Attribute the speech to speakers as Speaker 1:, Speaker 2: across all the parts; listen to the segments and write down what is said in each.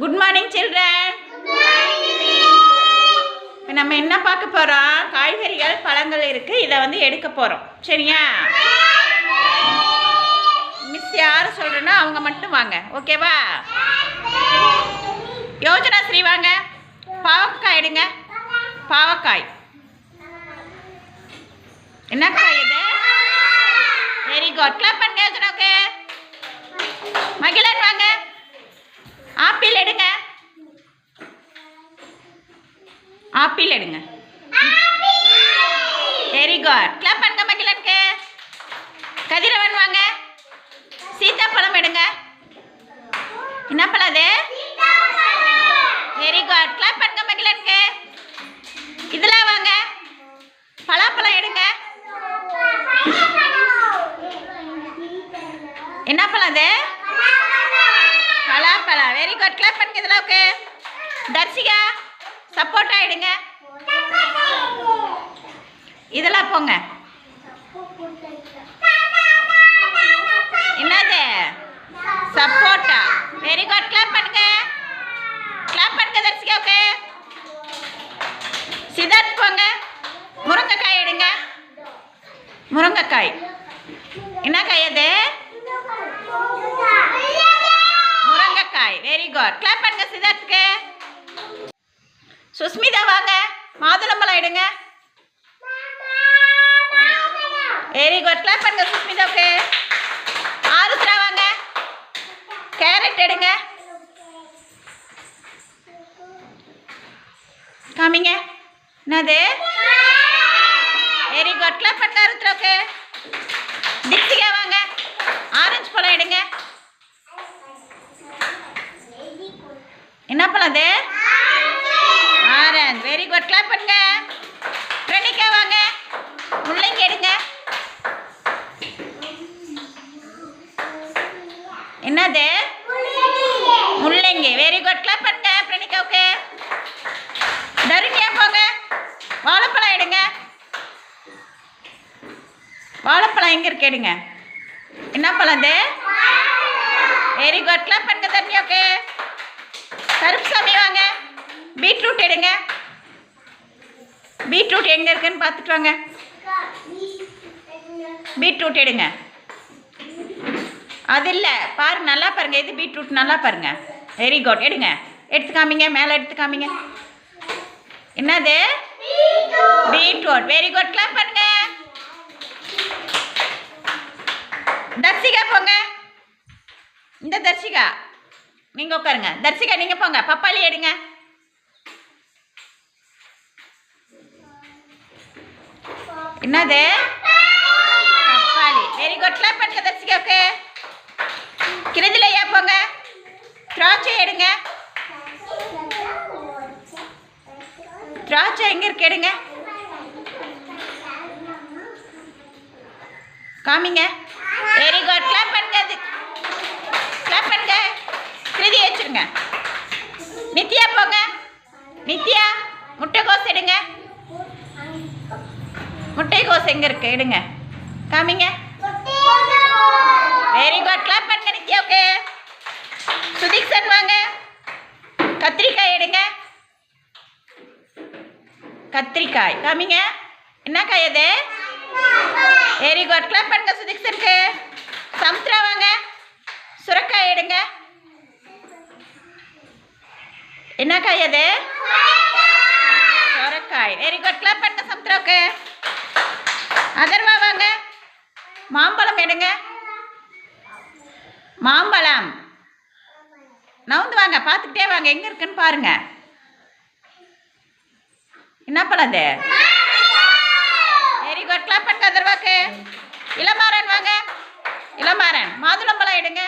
Speaker 1: Good morning children நம்ம என்ன பார்க்க போகிறோம் காய்கறிகள் பழங்கள் இருக்குது இதை வந்து எடுக்க போகிறோம் சரியா? மிஸ் யார் சொல்கிறேன்னா அவங்க மட்டும் வாங்க. ஓகேவா யோஜனா ஸ்ரீ வாங்க. பாவக்காய் எடுங்க. பாவக்காய். என்ன காய் இது? வெரி குட் கிளப் பண்ணுங்க யோஜனாக்கு மகிழன் வாங்க. ஆப்பிள் எடுங்க. ஆப்பிள் எடுங்க. வெரி குட் கிளப் பண்ணுங்க மகிழனுக்கு. கதிரவன் வாங்க. சீத்தாப்பழம் எடுங்க. என்ன பழம் அது? வெரி குட் கிளப் பண்ணுங்க மகிழனுக்கு. இதெல்லாம் வாங்க. பலாப்பழம் எடுங்க என்ன பழம் அது பலாப்பழம் வெரி குட் தர்சிகா சப்போட்டா எடுங்க இதெல்லாம் போங்க. என்னது? சப்போட்டா வெரி குட் கிளாப் பண்ணுங்க. கிளாப் பண்ணுங்க தர்சிகா ஓகே சிதார்த் போங்க. முருங்கைக்காய் எடுங்க முருங்கைக்காய். என்ன காய் அது? முருங்கைக்காய். வெரி குட் கிளாப் பண்ணுங்க சுஸ்மிதா வாங்க. மாதுளம்பழம் எடுங்க. வெரி குட் கிளாப் பண்ணுங்க சுஸ்மிதாவுக்கு ஆருத்ரா வாங்க. கேரட் எடுங்க. காமிங்க. என்னது? வெரி குட் கிளாப் பண்ணுங்க ஆருத்ராவுக்கு. திக்ஷிகா வாங்க. ஆரஞ்சு பழம் எடுங்க. என்ன பழம் அது? வெரி குட் கிளாப் பண்ணுங்க. பிரணிகா வாங்க. முள்ளங்கி எடுங்க என்னது? முள்ளங்கி. வெரி குட் கிளாப் பண்ணுங்க பிரணிகாவுக்கு தருணியா போங்க. வாழைப்பழம் எடுங்க. வாழைப்பழம் எங்க இருக்கு எடுங்க. என்ன பழம் அது? வெரி குட் கிளாப் பண்ணுங்க தருணியாவுக்கு. கருப்புசாமி வாங்க. பீட்ரூட் எடுங்க. பீட்ரூட் எங்கே இருக்குன்னு பார்த்துட்டு வாங்க. பீட்ரூட் எடுங்க. அது இல்லை பாரு நல்லா பாருங்க. இது பீட்ரூட்? நல்லா பாருங்க. வெரி குட் எடுங்க. எடுத்து காமிங்க மேலே எடுத்து காமிங்க. என்னது? பீட்ரூட். வெரி குட் கிளாப் பண்ணுங்க. தர்சிகா போங்க. இந்த தர்சிகா நீங்கள் உட்காருங்க. தர்சிகா நீங்கள் போங்க. பப்பாளி எடுங்க. என்னது? பப்பாளி வெரி குட் கிளப் பண்ணுங்க தர்சிகாவுக்கு. கிருதிலையா போங்க? திராட்சை எடுங்க. திராட்சை எங்கே இருக்கு எடுங்க. காமிங்க. வெரி குட் கிளப் பண்ணுங்க அது. கிளப் பண்ணுங்க. கிருதி வச்சுருங்க நித்யா போங்க. நித்யா முட்டைகோஸ் எடுங்க. முட்டைக்கோஸ் எங்க இருக்கு எடுங்க. காமிங்க. வெரி குட் கிளாப் பண்ணுங்க நித்யாவுக்கு சுதீக்ஷன் வாங்க. கத்திரிக்காய் எடுங்க. கத்திரிக்காய். காமிங்க. என்ன காய் அது? வெரி குட் கிளாப் பண்ணுங்க சுதீக்ஷனுக்கு. சமுத்ரா வாங்க. சுரக்காய் எடுங்க. என்ன காய் அது? சுரக்காய். வெரி குட் கிளாப் பண்ணுங்க சமுத்ராவுக்கு. அதர்வா வாங்க. மாம்பழம் எடுங்க. மாம்பழம். நவுந்து வாங்க பார்த்துக்கிட்டே வாங்க எங்கே இருக்குன்னு பாருங்க. என்ன பழம் அது? வெரி குட் கிளாப் பண்ணுங்க அதர்வாக்கு. இளமாறன் வாங்க. இளமாறன் மாதுளம்பழம் எடுங்க.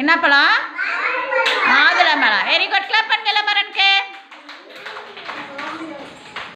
Speaker 1: என்ன பழம்? மாதுளம்பழம் வெரி குட் கிளாப் பண்ணுங்க இளமாறனுக்கு.